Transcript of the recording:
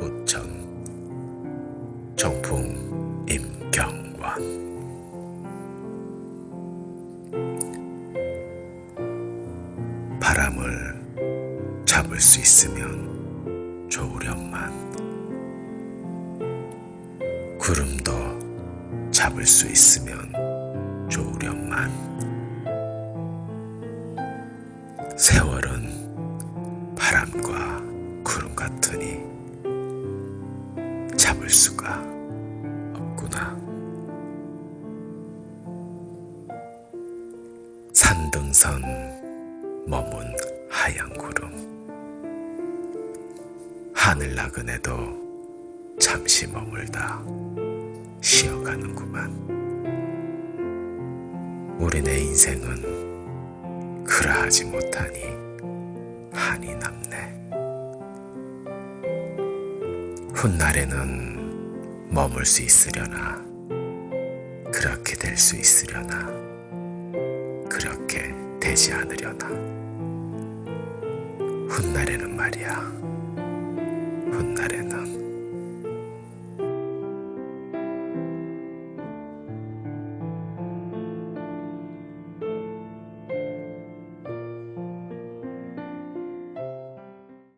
우천. 정풍 임경원 바람을 잡을 수 있으면 좋으련만. 구름도 잡을 수 있으면 좋으련만. 세월은 바람과 구름 같으니 잡을 수가 없구나. 산등선 머문 하얀 구름 하늘 나그네도 잠시 머물다 쉬어가는구만. 우리네 인생은 그러하지 못하니 한이 남네. 훗날에는 머물 수 있으려나, 그렇게 될 수 있으려나, 그렇게 되지 않으려나. 훗날에는 말이야, 훗날에는